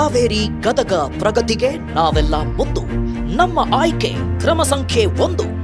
ಹಾವೇರಿ ಗದಗ ಪ್ರಗತಿಗೆ ನಾವೆಲ್ಲ ಮುಂದು ನಮ್ಮ ಆಯ್ಕೆ ಕ್ರಮ ಸಂಖ್ಯೆ ಒಂದು.